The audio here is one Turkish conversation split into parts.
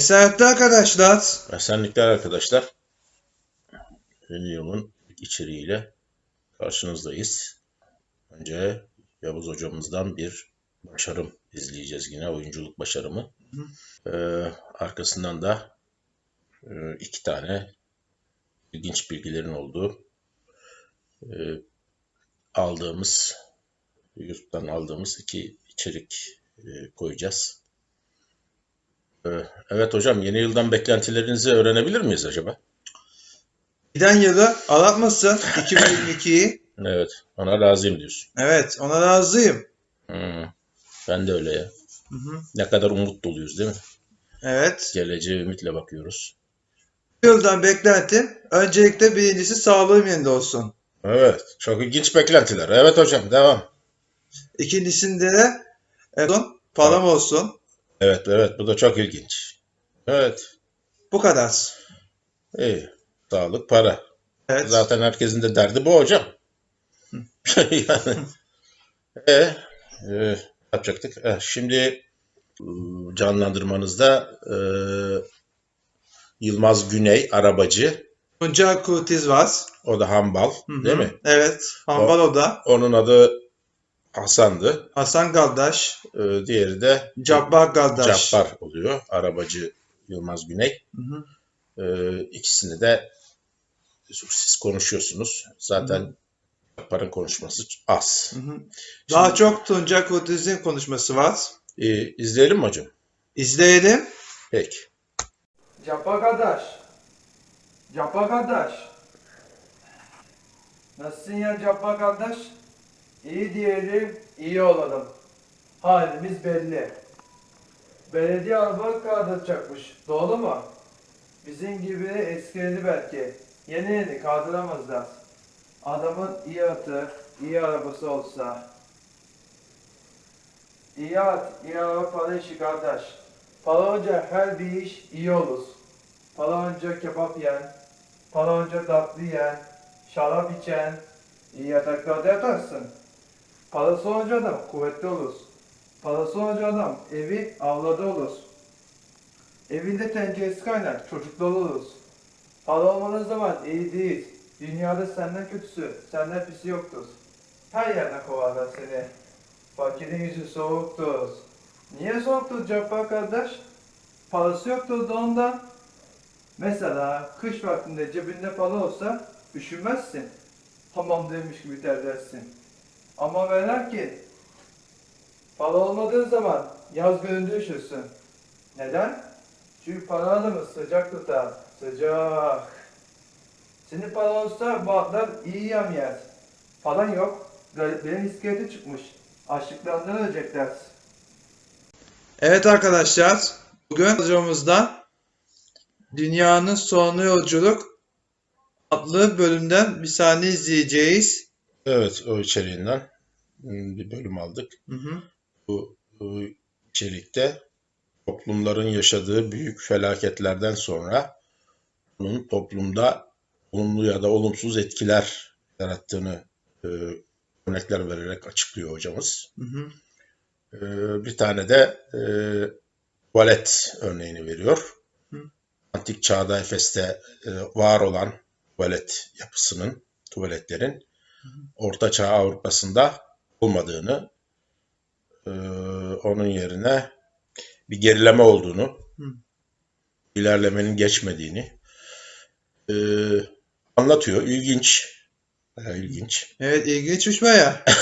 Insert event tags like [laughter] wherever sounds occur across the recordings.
Esenlikler arkadaşlar. Esenlikler arkadaşlar. Yeni içeriğiyle karşınızdayız. Önce Yavuz hocamızdan bir başarım izleyeceğiz yine oyunculuk başarımı. Ee, arkasından da e, iki tane ilginç bilgilerin olduğu e, aldığımız YouTube'dan aldığımız iki içerik e, koyacağız. Ee, Evet hocam yeni yıldan beklentilerinizi öğrenebilir miyiz acaba? Giden yılı aratmasın 2022'yi. [laughs] Evet ona razıyım diyorsun. Evet ona razıyım. Hmm, Ben de öyle ya. Hı hı. Ne kadar umut doluyuz değil mi? Evet. Geleceğe ümitle bakıyoruz. Bu yıldan beklentim öncelikle birincisi sağlığım yerinde olsun. Evet çok ilginç beklentiler. Evet hocam devam. İkincisinde de e, son, param olsun. Evet evet bu da çok ilginç. Evet Bu kadar. iyi. Sağlık para. Evet. Zaten herkesin de derdi bu hocam. [laughs] yani. E, e, yapacaktık. E, şimdi e, canlandırmanızda e, Yılmaz Güney arabacı. Tuncel Kurtiz var. O da Hambal Hı hı. değil mi? Evet. Hambal Oda. Onun adı Hasan'dı. Hasan Kardeş. E, diğeri de Cabbar Kardeş. Cabbar oluyor. Arabacı Yılmaz Güney. Hı hı. E, ikisini de siz konuşuyorsunuz. Zaten Cabbar'ın konuşması az. Hı hı. Daha çok Tuncel Kurtiz'in konuşması var. E, izleyelim mi hocam? İzleyelim. Peki. Capa kardeş. Capa kardeş. Nasılsın ya Capa kardeş? İyi diyelim, iyi olalım. Halimiz belli. Belediye araba kaldıracakmış. Doğru mu? Bizim gibi eskiledi belki. Yeni yeni kaldıramazlar. Adamın iyi atı, iyi arabası olsa. İyi at, iyi araba para işi kardeş. Para her bir iş iyi olur. Para kebap yiyen, para tatlı yiyen, şarap içen, iyi yataklarda yatarsın. Parası olunca adam kuvvetli olur. Parası olunca adam evi avladı olur. Evinde tenceresi kaynar, çocuklu oluruz. Para olmadığı zaman iyi değil. Dünyada senden kötüsü, senden pisi yoktur. Her yerden kovarlar seni. Fakirin yüzü soğuktur. Niye soğuktur Cabbar kardeş? Parası yoktur da ondan. Mesela kış vaktinde cebinde para olsa üşümezsin. Hamam demiş gibi terlersin. Ama ve lakin para olmadığı zaman yaz gününde üşürsün. Neden? Çünkü para adamı sıcak tutar. Sıcak. Senin para olsa bu atlar iyi yem yer. Paran yok. Gariplerin iskeleti çıkmış. Açlıklarından ölecekler. Evet arkadaşlar. Bugün hocamızdan Dünyanın Sonlu Yolculuk adlı bölümden bir sahne izleyeceğiz. Evet o içeriğinden hmm, bir bölüm aldık. Hı hı. Bu, bu içerikte toplumların yaşadığı büyük felaketlerden sonra bunun toplumda olumlu ya da olumsuz etkiler yarattığını e, örnekler vererek açıklıyor hocamız. Hı hı. E, bir tane de e, tuvalet örneğini veriyor. Hı. Antik çağda Efes'te e, var olan tuvalet yapısının, tuvaletlerin Orta Çağ Avrupa'sında olmadığını, e, onun yerine bir gerileme olduğunu, Hı. ilerlemenin geçmediğini e, anlatıyor. İlginç. Bayağı ilginç. Evet ilginçmiş baya. [laughs]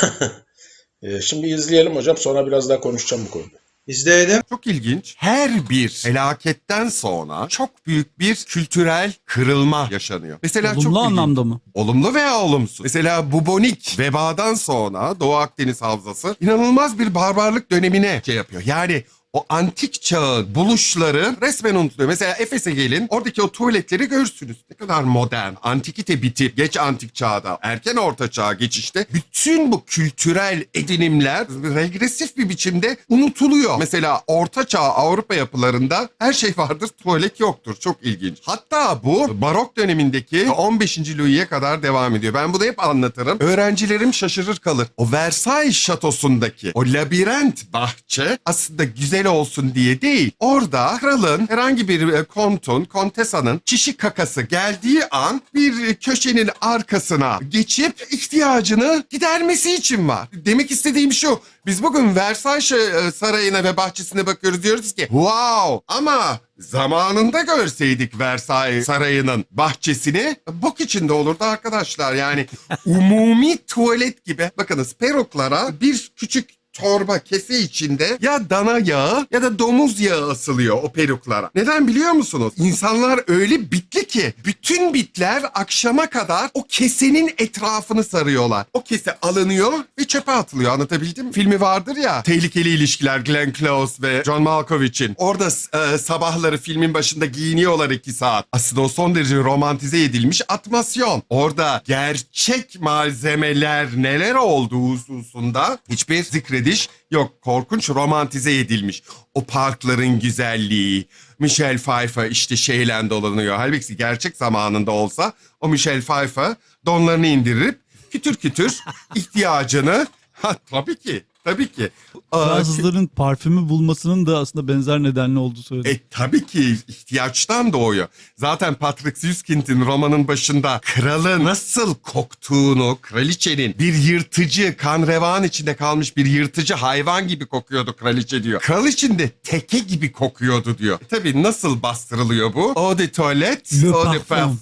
E, şimdi izleyelim hocam. Sonra biraz daha konuşacağım bu konuda. İzleyelim. Çok ilginç. Her bir felaketten sonra çok büyük bir kültürel kırılma yaşanıyor. Mesela çok Olumlu ilginç. anlamda mı? Olumlu veya olumsuz. Mesela bubonik vebadan sonra Doğu Akdeniz Havzası inanılmaz bir barbarlık dönemine şey yapıyor. Yani o antik çağın buluşları resmen unutuluyor. Mesela Efes'e gelin oradaki o tuvaletleri görürsünüz. Ne kadar modern, antikite bitip geç antik çağda, erken orta çağ geçişte bütün bu kültürel edinimler regresif bir biçimde unutuluyor. Mesela orta çağ Avrupa yapılarında her şey vardır, tuvalet yoktur. Çok ilginç. Hatta bu barok dönemindeki 15. Louis'e kadar devam ediyor. Ben bunu hep anlatırım. Öğrencilerim şaşırır kalır. O Versailles şatosundaki o labirent bahçe aslında güzel güzel olsun diye değil. Orada kralın herhangi bir e, kontun, kontesanın çişi kakası geldiği an bir köşenin arkasına geçip ihtiyacını gidermesi için var. Demek istediğim şu. Biz bugün Versailles e, sarayına ve bahçesine bakıyoruz diyoruz ki wow ama zamanında görseydik Versailles sarayının bahçesini bok içinde olurdu arkadaşlar. Yani umumi tuvalet gibi. Bakınız peruklara bir küçük torba kese içinde ya dana yağı ya da domuz yağı asılıyor o peruklara. Neden biliyor musunuz? İnsanlar öyle bitli ki bütün bitler akşama kadar o kesenin etrafını sarıyorlar. O kese alınıyor ve çöpe atılıyor anlatabildim mi? Filmi vardır ya Tehlikeli İlişkiler Glenn Close ve John Malkovich'in. Orada e, sabahları filmin başında giyiniyorlar iki saat. Aslında o son derece romantize edilmiş atmasyon. Orada gerçek malzemeler neler olduğu hususunda hiçbir zikrediş yok. Korkunç romantize edilmiş. O parkların güzelliği, Michelle Pfeiffer işte şeyle dolanıyor. Halbuki gerçek zamanında olsa o Michelle Pfeiffer donlarını indirip kütür kütür [laughs] ihtiyacını ha, tabii ki tabii ki. Aa, Fransızların parfümü bulmasının da aslında benzer nedenli olduğu söyledi. e tabii ki ihtiyaçtan doğuyor. Zaten Patrick Süskind'in romanın başında kralı nasıl koktuğunu, kraliçenin bir yırtıcı, kan revan içinde kalmış bir yırtıcı hayvan gibi kokuyordu kraliçe diyor. Kraliçin de teke gibi kokuyordu diyor. E, tabii nasıl bastırılıyor bu? Eau de toilette, Le eau de parfum. parfum,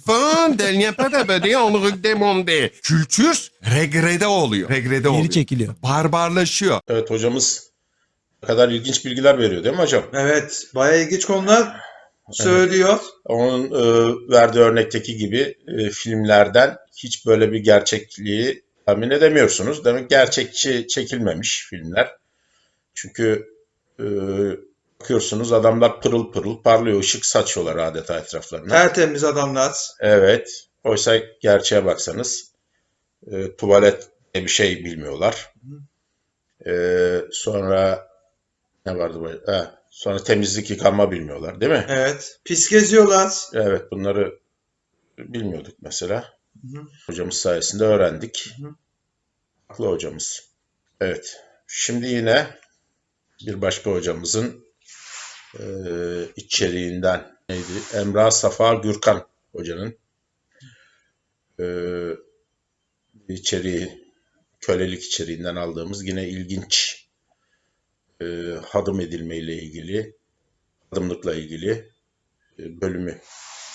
del n'y a pas de beurre en rue de monde. Kültür regrede oluyor. Regrede oluyor. Geri çekiliyor. Barbarlaşıyor. Evet hocamız kadar ilginç bilgiler veriyor değil mi hocam? Evet, bayağı ilginç konular söylüyor. Onun e, verdiği örnekteki gibi e, filmlerden hiç böyle bir gerçekliği tahmin edemiyorsunuz. Demek gerçekçi çekilmemiş filmler. Çünkü e, bakıyorsunuz adamlar pırıl pırıl parlıyor, ışık saçıyorlar adeta etraflarına. Tertemiz adamlar. Evet. Oysa gerçeğe baksanız e, tuvalet diye bir şey bilmiyorlar. E, sonra ne vardı bu? Ha, sonra temizlik yıkanma bilmiyorlar değil mi? Evet. Pis geziyorlar. Evet bunları bilmiyorduk mesela. Hı hı. Hocamız sayesinde öğrendik. Hı hı. Haklı hocamız. Evet. Şimdi yine bir başka hocamızın e, içeriğinden neydi? Emrah Safa Gürkan hocanın e, içeriği kölelik içeriğinden aldığımız yine ilginç e, hadım edilme ile ilgili hadımlıkla ilgili e, bölümü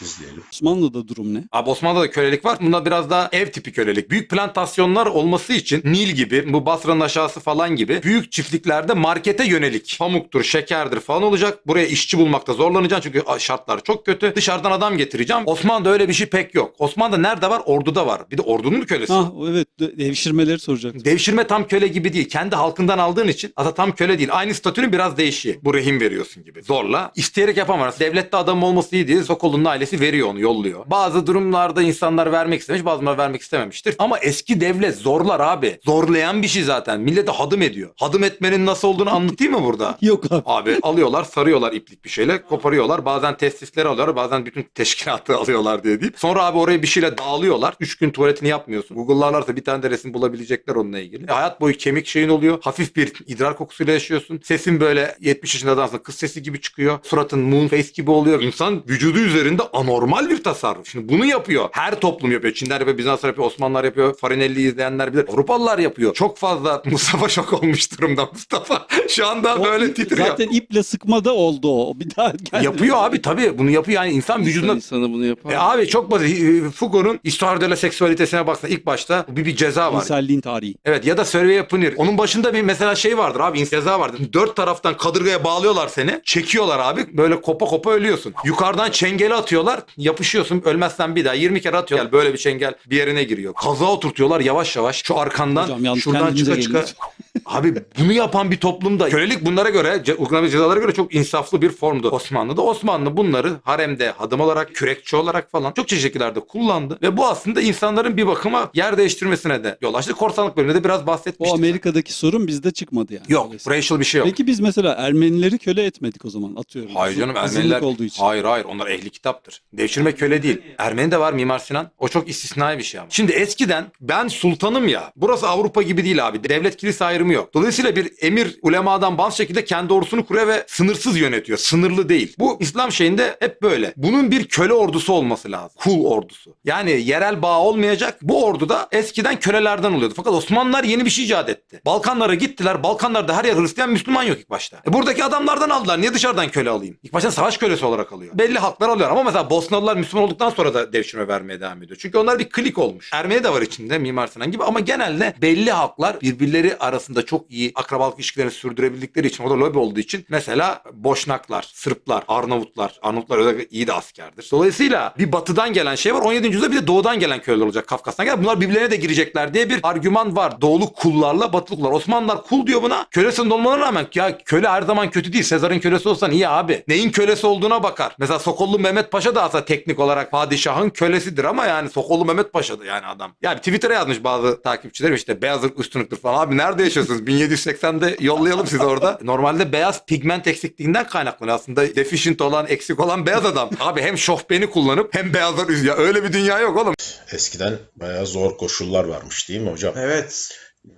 izleyelim. Osmanlı'da durum ne? Abi Osmanlı'da da kölelik var. Bunda biraz daha ev tipi kölelik. Büyük plantasyonlar olması için Nil gibi, bu Basra'nın aşağısı falan gibi büyük çiftliklerde markete yönelik pamuktur, şekerdir falan olacak. Buraya işçi bulmakta zorlanacaksın çünkü şartlar çok kötü. Dışarıdan adam getireceğim. Osmanlı'da öyle bir şey pek yok. Osmanlı'da nerede var? Orduda var. Bir de ordunun mu kölesi? Ha evet de- devşirmeleri soracaktım. Devşirme tam köle gibi değil. Kendi halkından aldığın için aslında tam köle değil. Aynı statünün biraz değişiği. Bu rehin veriyorsun gibi. Zorla. isteyerek yapamaz. Devlette adam olması iyi değil. Sokollu'nun ailesi veriyor onu, yolluyor. Bazı durumlarda insanlar vermek istemiş, bazıları vermek istememiştir. Ama eski devlet zorlar abi. Zorlayan bir şey zaten. Millete hadım ediyor. Hadım etmenin nasıl olduğunu anlatayım mı burada? [laughs] Yok abi. Abi alıyorlar sarıyorlar iplik bir şeyle koparıyorlar. Bazen testisleri alıyorlar bazen bütün teşkilatı [laughs] alıyorlar diye deyip. Sonra abi orayı bir şeyle dağılıyorlar. Üç gün tuvaletini yapmıyorsun. Google'larlarsa bir tane de resim bulabilecekler onunla ilgili. E, hayat boyu kemik şeyin oluyor. Hafif bir idrar kokusuyla yaşıyorsun. Sesin böyle 70 yaşında adamsın kız sesi gibi çıkıyor. Suratın moon face gibi oluyor. İnsan vücudu üzerinde anormal bir tasarruf. Şimdi bunu yapıyor. Her toplum yapıyor. Çinler yapıyor, Bizanslar yapıyor, Osmanlılar yapıyor. Farinelli izleyenler bilir. Avrupalılar yapıyor. Çok fazla [laughs] Mustafa şok olmuş durumda Mustafa. Şu anda O böyle ip- titriyor. Zaten iple sıkmada oldu o. Bir daha geldi. Yapıyor abi tabii bunu yapıyor yani insan vücuduna... insana bunu yapar. E abi çok basit. Foucault'un Histoire de la Sexualitesine baksana ilk başta bir, bir ceza var. İnselliğin tarihi. Evet ya da Survey Yapınır. Onun başında bir mesela şey vardır abi ceza vardır. Dört taraftan kadırgaya bağlıyorlar seni. Çekiyorlar abi. Böyle kopa kopa ölüyorsun. Yukarıdan çengeli atıyorlar. Yapışıyorsun. Ölmezsen bir daha 20 kere atıyorlar. Böyle bir çengel bir yerine giriyor. Kaza oturtuyorlar yavaş yavaş. Şu arkandan Hocam yalnız şuradan kendinize çıka çıka. gelin. [laughs] Abi bunu yapan bir toplumda kölelik bunlara göre, ce- uygulama cezalara göre çok insaflı bir formdu Osmanlı'da. Osmanlı bunları haremde hadım olarak, kürekçi olarak falan çok çeşitli şekillerde kullandı. Ve bu aslında insanların bir bakıma yer değiştirmesine de yol açtı. Korsanlık bölümünde de biraz O bahsetmiştik. Amerika'daki sorun bizde çıkmadı yani. Yok, Dolayısıyla. racial bir şey yok. Peki biz mesela Ermenileri köle etmedik o zaman atıyorum. Hayır canım Ermeniler... olduğu için. Hayır hayır onlar ehli kitaptır. Vardır. Devşirme köle değil. Ermeni de var Mimar Sinan. O çok istisnai bir şey ama. Şimdi eskiden ben sultanım ya. Burası Avrupa gibi değil abi. Devlet kilise ayrımı yok. Dolayısıyla bir emir ulemadan bağımsız şekilde kendi ordusunu kuruyor ve sınırsız yönetiyor. Sınırlı değil. Bu İslam şeyinde hep böyle. Bunun bir köle ordusu olması lazım. Kul ordusu. Yani yerel bağ olmayacak. Bu ordu da eskiden kölelerden oluyordu. Fakat Osmanlılar yeni bir şey icat etti. Balkanlara gittiler. Balkanlarda her yer Hristiyan Müslüman yok ilk başta. E buradaki adamlardan aldılar. Niye dışarıdan köle alayım? İlk başta savaş kölesi olarak alıyor. Belli haklar alıyor ama mesela Bosnalılar Müslüman olduktan sonra da devşirme vermeye devam ediyor. Çünkü onlar bir klik olmuş. Ermeni de var içinde Mimar Sinan gibi ama genelde belli haklar birbirleri arasında çok iyi akrabalık ilişkilerini sürdürebildikleri için o da lobi olduğu için mesela Boşnaklar, Sırplar, Arnavutlar, Arnavutlar özellikle iyi de askerdir. Dolayısıyla bir batıdan gelen şey var 17. yüzyılda bir de doğudan gelen köleler olacak Kafkas'tan gelen. Bunlar birbirlerine de girecekler diye bir argüman var. Doğulu kullarla batılı kullar. Osmanlılar kul diyor buna. Kölesinin olmalarına rağmen ya köle her zaman kötü değil. Sezar'ın kölesi olsan iyi abi. Neyin kölesi olduğuna bakar. Mesela Sokollu Mehmet Paşa da aslında teknik olarak padişahın kölesidir ama yani Sokollu Mehmet Paşa'dı yani adam. Ya bir Twitter'a yazmış bazı takipçilerim işte beyazlık üstünlüktür falan. Abi nerede yaşıyorsunuz? 1780'de yollayalım sizi orada. Normalde beyaz pigment eksikliğinden kaynaklanıyor. Aslında deficient olan, eksik olan beyaz adam. Abi hem şofbeni kullanıp hem beyazlar üzüyor. Öyle bir dünya yok oğlum. Eskiden bayağı zor koşullar varmış değil mi hocam? Evet.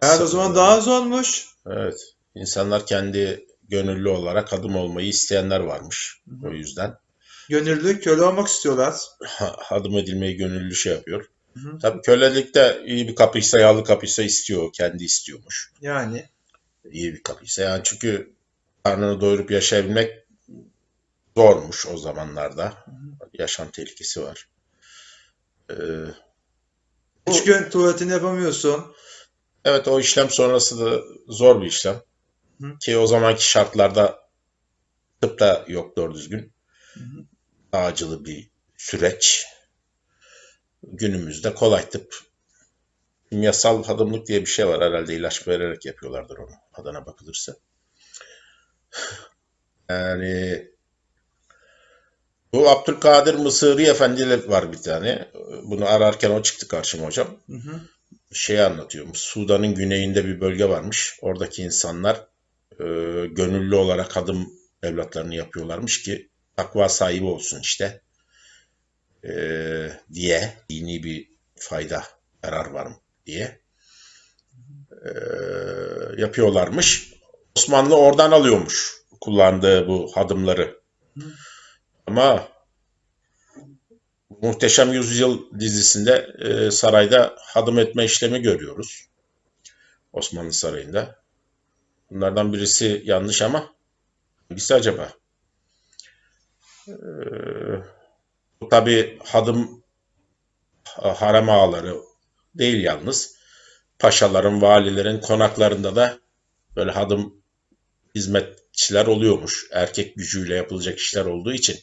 Hayat o zaman daha zormuş. Evet. İnsanlar kendi gönüllü olarak adım olmayı isteyenler varmış. O yüzden Gönüllü köle olmak istiyorlar. ha- adım edilmeyi gönüllü şey yapıyor. Hı hı. Tabii kölelikte iyi bir kapıysa, yağlı kapıysa istiyor. Kendi istiyormuş. Yani. İyi bir kapıysa. Yani çünkü karnını doyurup yaşayabilmek zormuş o zamanlarda. Yaşam tehlikesi var. Ee, Üç gün tuvaletini yapamıyorsun. Evet o işlem sonrası da zor bir işlem. Hı. Ki o zamanki şartlarda tıp da yok doğru düzgün. Acılı bir süreç. Günümüzde kolay tıp. Kimyasal hadımlık diye bir şey var herhalde ilaç vererek yapıyorlardır onu adana bakılırsa. Yani bu Abdülkadir Mısırı Efendi var bir tane. Bunu ararken o çıktı karşıma hocam Hı hı. şey anlatıyormuş. Sudan'ın güneyinde bir bölge varmış. Oradaki insanlar e, gönüllü olarak adım evlatlarını yapıyorlarmış ki takva sahibi olsun işte e, diye dini bir fayda yarar var mı diye e, yapıyorlarmış. Osmanlı oradan alıyormuş kullandığı bu hadımları. Ama Muhteşem Yüzyıl dizisinde e, sarayda hadım etme işlemi görüyoruz. Osmanlı Sarayı'nda. Bunlardan birisi yanlış ama hangisi acaba? Ee, bu tabi hadım ha- harem ağaları değil yalnız. Paşaların, valilerin konaklarında da böyle hadım hizmetçiler oluyormuş. Erkek gücüyle yapılacak işler olduğu için.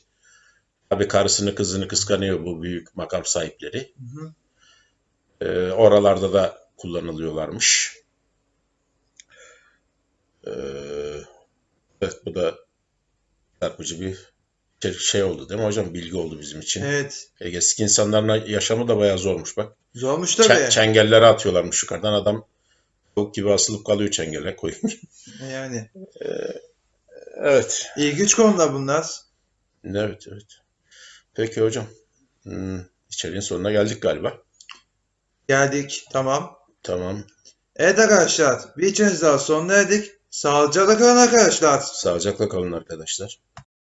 Tabii karısını kızını kıskanıyor bu büyük makam sahipleri. Hı hı. Ee, oralarda da kullanılıyorlarmış. Ee, evet bu da çarpıcı bir şey- şey oldu değil mi hocam? Bilgi oldu bizim için. Evet. Eski insanların yaşamı da bayağı zormuş bak. Zormuş tabii. çengelleri atıyorlarmış yukarıdan adam tavuk gibi asılıp kalıyor çengele koyun. [laughs] Yani. evet. İlginç konular bunlar. Evet evet. Peki hocam. Hmm, içeriğin sonuna geldik galiba. Geldik. Tamam. Tamam. Evet arkadaşlar. Bir içiniz daha sonuna erdik. Sağlıcakla kalın arkadaşlar. Sağlıcakla kalın arkadaşlar.